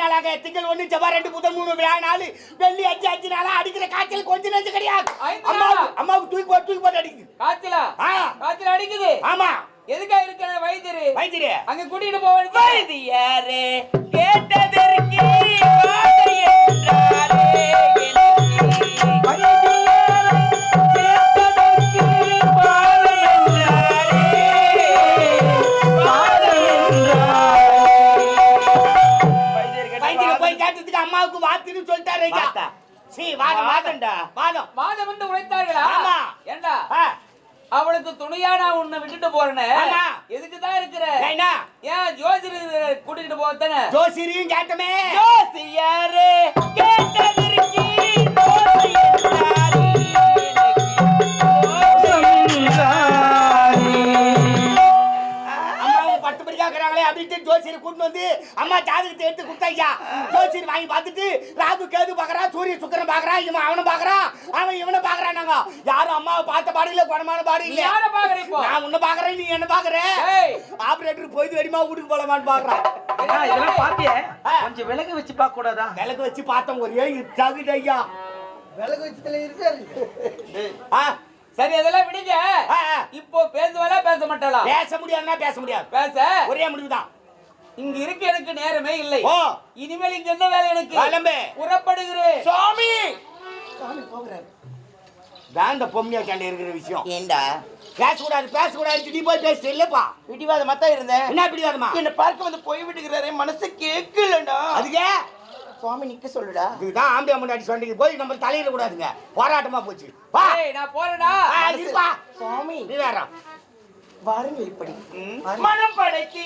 நாளாக திங்கள் ஒண்ணு செவ்வாய் ரெண்டு புதன் மூணு விழா நாலு வெள்ளி அஞ்சு அஞ்சு நாளா அடிக்கிற காய்ச்சல் கொஞ்ச நெஞ்சு கிடையாது. அம்மாவுக்கு தூக்கி போட்டு தூக்கி போட்டு அடிக்குது. காய்ச்சலா? காய்ச்சல் அடிக்குது? ஆமா. எதுக்கா இருக்கிற வைத்தியரு வைத்தியரே அங்க கூட்டிட்டு வேண்டியது? வைத்தியரே கேட்டதற்கு கேட்டதுக்கு அம்மாவுக்கு வாத்துன்னு சொல்லிட்டாரு? சீ வாதம் வாதம்டா. வாதம். வாதம். என்று உழைத்தார்களா ஆமா. ஏண்டா ஆ, அவளுக்கு துணையா நான் உன்னை விட்டுட்டு போறேன்னு ஆமா. எதுக்கு தான் இருக்கிற? ஏன் ஜோசியர் கூட்டிட்டு போத்தானே ஜோசிரியும் கேட்டமே. ஜோசியாரே கேட்டதற்கு ஜாதகத்தை எடுத்து கொடுத்தா ஐயா? ஜோசியர் வாங்கி பார்த்துட்டு ராகு கேது பாக்குறா சூரிய சுக்கரன் பாக்குறா இவன் அவனை பாக்குறான் அவன் இவனை பாக்குறான் நாங்க. யாரும் அம்மாவை பார்த்த பாடு இல்ல குணமான பாடு நீ இல்ல யார பாக்குற இப்போ? நான் உன்னை பாக்குறேன் நீ என்ன பாக்குற ஏய். ஆபரேட்டர் போய் வெடிமா வீட்டுக்கு போலாமான்னு பாக்குறான் அண்ணா, இதெல்லாம் பாத்தியே. கொஞ்சம் விலகு வச்சு பார்க்க கூடாதா? விளக்கு வச்சு பார்த்தோம் ஒரே தகுடு ஐயா. விலகு வச்சதுல இருக்காரு. ஆ, சரி அதெல்லாம் விடுங்க. இப்போ பேசுவாளா பேச மாட்டாளா? பேச முடியாதுன்னா பேச முடியாது. பேச. ஒரே முடிவுதான். இங்க இருக்க எனக்கு நேரமே இல்லை. இனிமேல் இங்க என்ன வேலை எனக்கு. புறப்படுகிறேன். சுவாமி! சுவாமி போகிறாரு. தான் இந்த பொம்மையா கேண்ட இருக்கிற விஷயம். ஏண்டா? பேசக்கூடாது பேசக்கூடாது நீ போய் பேச இல்லப்பா. பிடிவாதமா தான் இருந்தேன். என்ன பிடிக்காதுமா என்ன பார்க்க வந்து போய் விட்டுக்கிறாரே மனசு கேட்கலடா. அதுக்கே? சுவாமி நிக்க சொல்லுடா. இதுதான் ஆம்பியா முன்னாடி சொன்னீங்க. போய் நம்ம தலையிட கூடாதுங்க. போராட்டமா போச்சு. வா. ஏய் நான் இருப்பா. சுவாமி. நீ வேற. வாருங்க இப்படி. மனம் படைத்தி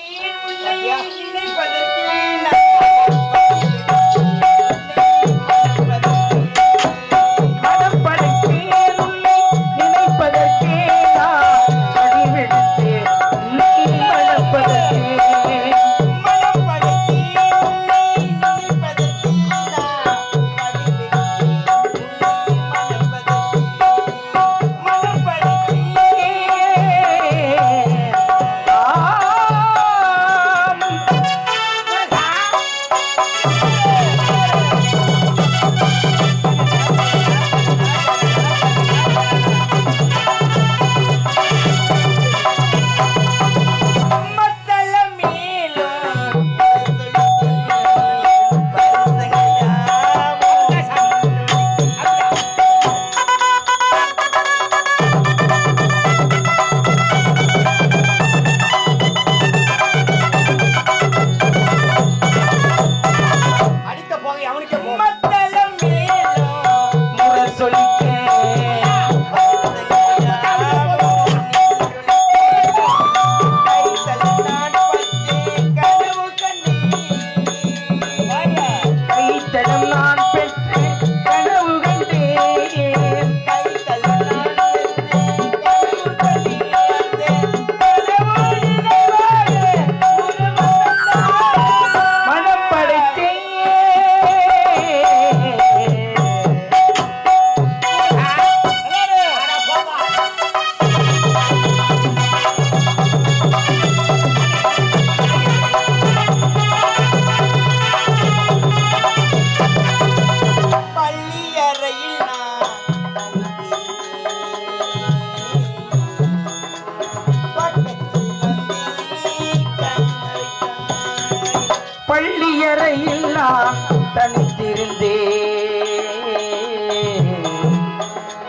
பள்ளியறையில் நான் தனித்திருந்தேன்.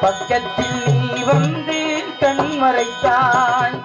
பக்கத்தில் நீ வந்து கண் மறைத்தாய்.